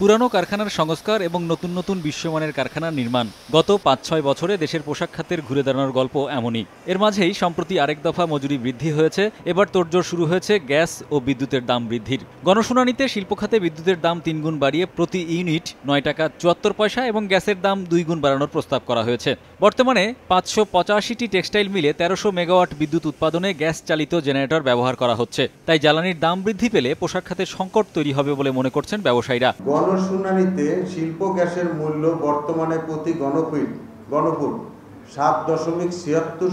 পুরানো কারখানার সংস্কার এবং নতুন নতুন বিশ্বমানের কারখানার নির্মাণ। গত পাঁচ ছয় বছরে দেশের পোশাক খাতের ঘুরে দাঁড়ানোর গল্প এমনই। এর মাঝেই সম্প্রতি আরেক দফা মজুরি বৃদ্ধি হয়েছে, এবার তোড়জোড় শুরু হয়েছে গ্যাস ও বিদ্যুতের দাম বৃদ্ধির। গণশুনানিতে শিল্প খাতে বিদ্যুতের দাম তিন গুণ বাড়িয়ে প্রতি ইউনিট নয় টাকা চুয়াত্তর পয়সা এবং গ্যাসের দাম দুই গুণ বাড়ানোর প্রস্তাব করা হয়েছে। বর্তমানে পাঁচশো পঁচাশিটি টেক্সটাইল মিলে তেরোশো মেগাওয়াট বিদ্যুৎ উৎপাদনে গ্যাস চালিত জেনারেটর ব্যবহার করা হচ্ছে। তাই জ্বালানির দাম বৃদ্ধি পেলে পোশাক খাতে সংকট তৈরি হবে বলে মনে করছেন ব্যবসায়ীরা। গণশুনানিতে শিল্প গ্যাসের মূল্য বর্তমানে প্রতি ঘনফুট ঘনফুট সাত দশমিক ছিয়াত্তর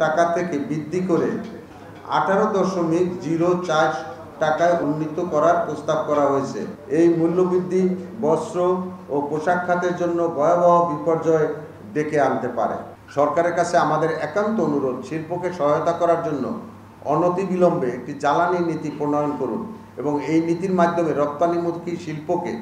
টাকা থেকে বৃদ্ধি করে আঠারো দশমিক জিরো চার টাকায় উন্নীত করার প্রস্তাব করা হয়েছে। এই মূল্যবৃদ্ধি বস্ত্র ও পোশাক খাতের জন্য ভয়াবহ বিপর্যয় ডেকে আনতে পারে। সরকারের কাছে আমাদের একান্ত অনুরোধ, শিল্পকে সহায়তা করার জন্য অনতিবিলম্বে একটি জ্বালানি নীতি প্রণয়ন করুন এবং এই নীতির মাধ্যমে রপ্তানিমুখী শিল্পকে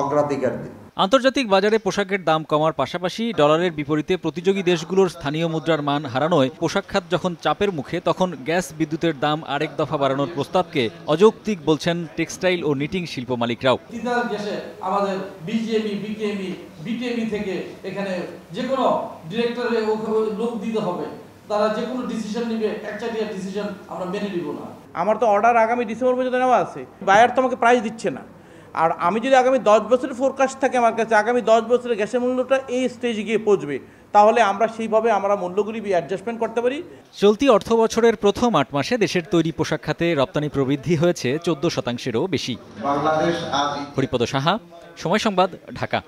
অগ্রাধিকার দিন। আন্তর্জাতিক বাজারে পোশাকের দাম কমার পাশাপাশি ডলারের বিপরীতে প্রতিযোগী দেশগুলোর স্থানীয় মুদ্রার মান হারানোয় পোশাক খাত যখন চাপের মুখে তখন গ্যাস বিদ্যুতের দাম আরেক দফা বাড়ানোর প্রস্তাবকে অযৌক্তিক বলছেন টেক্সটাইল ও নিটিং শিল্প মালিকরাও। গ্যাসে আমাদের বিজিএমই বিকেএমই বিটিএমই থেকে এখানে যে কোনো ডিরেক্টরে লোক দিতে হবে। তারা যে কোনো ডিসিশন নিবে একচাটিয়া ডিসিশন আমরা মেনে নিব না। আমার তো অর্ডার আগামী ডিসেম্বর পর্যন্ত নেওয়া আছে। বায়ার তো আমাকে প্রাইস দিচ্ছে না। আর আমি যদি আগামী দশ বছরের ফোরকাস্ট থাকে আমার কাছে আগামী দশ বছরের গ্যাসের মূল্যটা এই স্টেজে গিয়ে পৌঁছবে তাহলে আমরা সেইভাবে আমরা মূল্যগুলি অ্যাডজাস্টমেন্ট করতে পারি। চলতি অর্থ বছরের প্রথম আট মাসে দেশের তৈরি পোশাক খাতে রপ্তানি প্রবৃদ্ধি হয়েছে চোদ্দ শতাংশেরও বেশি। বাংলাদেশ হরিপদ সাহা সময় সংবাদ ঢাকা।